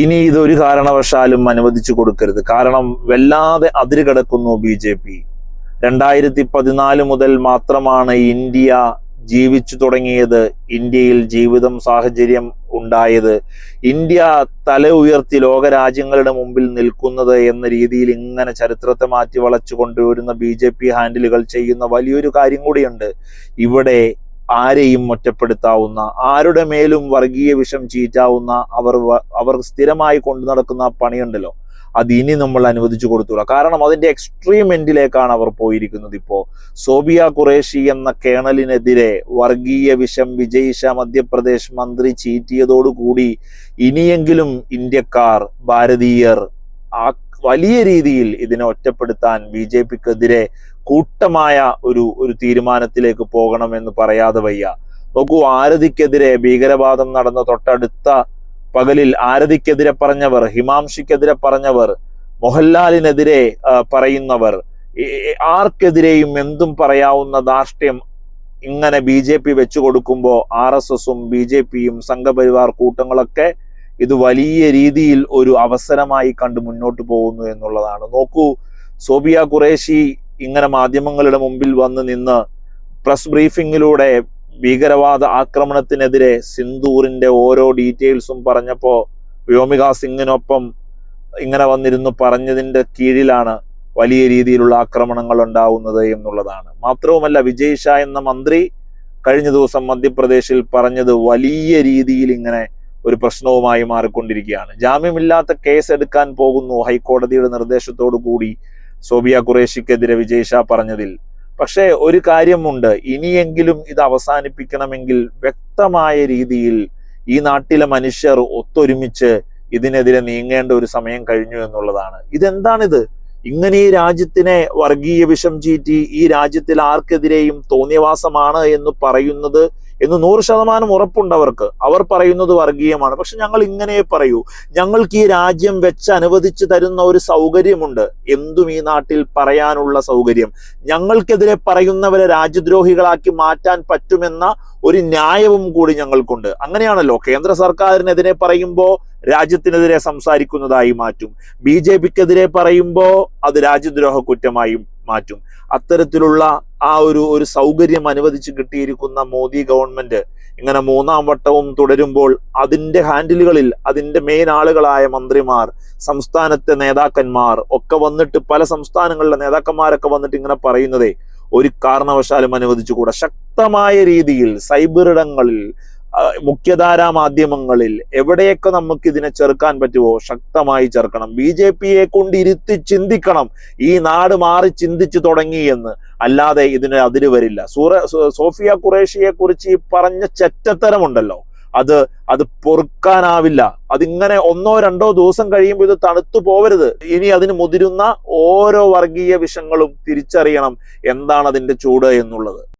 ഇനി ഇതൊരു കാരണവശാലും അനുവദിച്ചു കൊടുക്കരുത്. കാരണം വല്ലാതെ അതിര് കിടക്കുന്നു ബി ജെ പി. രണ്ടായിരത്തി പതിനാല് മുതൽ മാത്രമാണ് ഇന്ത്യ ജീവിച്ചു തുടങ്ങിയത് ഇന്ത്യയിൽ ജീവിതം സാഹചര്യം ഉണ്ടായത്. ഇന്ത്യ തല ഉയർത്തി ലോകരാജ്യങ്ങളുടെ മുമ്പിൽ നിൽക്കുന്നത് എന്ന രീതിയിൽ ഇങ്ങനെ ചരിത്രത്തെ മാറ്റി വളച്ചു കൊണ്ടുവരുന്ന ബി ജെ പി ഹാൻഡിലുകൾ ചെയ്യുന്ന വലിയൊരു കാര്യം കൂടിയുണ്ട്. ഇവിടെ ആരെയും ഒറ്റപ്പെടുത്താവുന്ന ആരുടെ മേലും വർഗീയ വിഷം ചീറ്റാവുന്ന അവർ അവർ സ്ഥിരമായി കൊണ്ടു നടക്കുന്ന പണിയുണ്ടല്ലോ. അത് ഇനി നമ്മൾ അനുവദിച്ചു കൊടുത്തൂല കാരണം അതിന്റെ എക്സ്ട്രീം എൻഡിലേക്കാണ് അവർ പോയിരിക്കുന്നത് ഇപ്പോ സോബിയ ഖുറേഷി എന്ന കേണലിനെതിരെ വർഗീയ വിഷം വിജയിച്ച മധ്യപ്രദേശ് മന്ത്രി ചീറ്റിയതോടുകൂടി ഇനിയെങ്കിലും ഇന്ത്യക്കാർ ഭാരതീയർ ആ വലിയ രീതിയിൽ ഇതിനെ ഒറ്റപ്പെടുത്താൻ ബി ജെ പിക്കെതിരെ കൂട്ടമായ ഒരു ഒരു തീരുമാനത്തിലേക്ക് പോകണം എന്ന് പറയാതെ വയ്യ. നോക്കൂ ആരതിക്കെതിരെ ഭീകരവാദം നടന്ന തൊട്ടടുത്ത പകലിൽ ആരതിക്കെതിരെ പറഞ്ഞവർ ഹിമാംഷിക്കെതിരെ പറഞ്ഞവർ മോഹൻലാലിനെതിരെ പറയുന്നവർ ആർക്കെതിരെയും എന്തും പറയാവുന്ന ധാർഷ്ട്യം ഇങ്ങനെ ബി ജെ പി വെച്ചു കൊടുക്കുമ്പോൾ ആർ എസ് എസും ബി ജെ പിയും സംഘപരിവാർ കൂട്ടങ്ങളൊക്കെ ഇത് വലിയ രീതിയിൽ ഒരു അവസരമായി കണ്ട് മുന്നോട്ട് പോകുന്നു എന്നുള്ളതാണ്. നോക്കൂ സോബിയ ഖുറേഷി ഇങ്ങനെ മാധ്യമങ്ങളുടെ മുമ്പിൽ വന്ന് നിന്ന് പ്രസ് ബ്രീഫിങ്ങിലൂടെ ഭീകരവാദ ആക്രമണത്തിനെതിരെ സിന്ദൂറിന്റെ ഓരോ ഡീറ്റെയിൽസും പറഞ്ഞപ്പോ വ്യോമിക സിംഗിനൊപ്പം ഇങ്ങനെ വന്നിരുന്നു പറഞ്ഞതിന്റെ കീഴിലാണ് വലിയ രീതിയിലുള്ള ആക്രമണങ്ങൾ ഉണ്ടാവുന്നത് എന്നുള്ളതാണ്. മാത്രവുമല്ല വിജയ് ഷാ എന്ന മന്ത്രി കഴിഞ്ഞ ദിവസം മധ്യപ്രദേശിൽ പറഞ്ഞത് വലിയ രീതിയിൽ ഇങ്ങനെ ഒരു പ്രശ്നവുമായി മാറിക്കൊണ്ടിരിക്കുകയാണ്. ജാമ്യമില്ലാത്ത കേസ് എടുക്കാൻ പോകുന്നു ഹൈക്കോടതിയുടെ നിർദ്ദേശത്തോടു കൂടി സോബിയ ഖുറേഷിക്കെതിരെ വിജയ് ഷാ പറഞ്ഞതിൽ. പക്ഷേ ഒരു കാര്യമുണ്ട്. ഇനിയെങ്കിലും ഇത് അവസാനിപ്പിക്കണമെങ്കിൽ വ്യക്തമായ രീതിയിൽ ഈ നാട്ടിലെ മനുഷ്യർ ഒത്തൊരുമിച്ച് ഇതിനെതിരെ നീങ്ങേണ്ട ഒരു സമയം കഴിഞ്ഞു എന്നുള്ളതാണ്. ഇതെന്താണിത്? ഇങ്ങനെ ഈ രാജ്യത്തിനെ വർഗീയ വിഷം ചീറ്റി ഈ രാജ്യത്തിൽ ആർക്കെതിരെയും തോന്നിയവാസമാണ് എന്ന് പറയുന്നത് എന്ന് നൂറ് ശതമാനം ഉറപ്പുണ്ട് അവർക്ക് അവർ പറയുന്നത് വർഗീയമാണ്. പക്ഷെ ഞങ്ങൾ ഇങ്ങനെ പറയൂ. ഞങ്ങൾക്ക് ഈ രാജ്യം വെച്ച് അനുവദിച്ചു തരുന്ന ഒരു സൗകര്യമുണ്ട്. എന്തും ഈ നാട്ടിൽ പറയാനുള്ള സൗകര്യം. ഞങ്ങൾക്കെതിരെ പറയുന്നവരെ രാജ്യദ്രോഹികളാക്കി മാറ്റാൻ പറ്റുമെന്ന ഒരു ന്യായവും കൂടി ഞങ്ങൾക്കുണ്ട്. അങ്ങനെയാണല്ലോ. കേന്ദ്ര സർക്കാരിനെതിരെ പറയുമ്പോൾ രാജ്യത്തിനെതിരെ സംസാരിക്കുന്നതായി മാറ്റും. ബി ജെ പിക്കെതിരെ പറയുമ്പോൾ അത് രാജ്യദ്രോഹ കുറ്റമായും മാറ്റും. അത്തരത്തിലുള്ള ആ ഒരു ഒരു സൗകര്യം അനുവദിച്ച് കിട്ടിയിരിക്കുന്ന മോദി ഗവൺമെന്റ് ഇങ്ങനെ മൂന്നാം വട്ടവും തുടരുമ്പോൾ അതിന്റെ ഹാൻഡിലുകളിൽ അതിന്റെ മെയിൻ ആളുകളായ മന്ത്രിമാർ സംസ്ഥാനത്തെ നേതാക്കന്മാർ ഒക്കെ വന്നിട്ട് പല സംസ്ഥാനങ്ങളിലെ നേതാക്കന്മാരൊക്കെ വന്നിട്ട് ഇങ്ങനെ പറയുന്നതേ ഒരു കാരണവശാലും അനുവദിച്ചുകൂടാ. ശക്തമായ രീതിയിൽ ആ, മുഖ്യധാരാ മാധ്യമങ്ങളിൽ എവിടെയൊക്കെ നമുക്ക് ഇതിനെ ചെറുക്കാൻ പറ്റുമോ ശക്തമായി ചെറുക്കണം. ബി ജെ പിയെ കൊണ്ട് ഇരുത്തി ചിന്തിക്കണം. ഈ നാട് മാറി ചിന്തിച്ചു തുടങ്ങി എന്ന്. അല്ലാതെ ഇതിന് അതിര് വരില്ല. സൂറ സോഫിയ ഖുറേഷിയെ കുറിച്ച് ഈ പറഞ്ഞ ചെറ്റത്തരമുണ്ടല്ലോ. അത് അത് പൊറുക്കാനാവില്ല. അതിങ്ങനെ ഒന്നോ രണ്ടോ ദിവസം കഴിയുമ്പോൾ ഇത് തണുത്തു പോവരുത്. ഇനി അതിന് മുതിരുന്ന ഓരോ വർഗീയ വിഷങ്ങളും തിരിച്ചറിയണം. എന്താണ് അതിന്റെ ചൂട് എന്നുള്ളത്.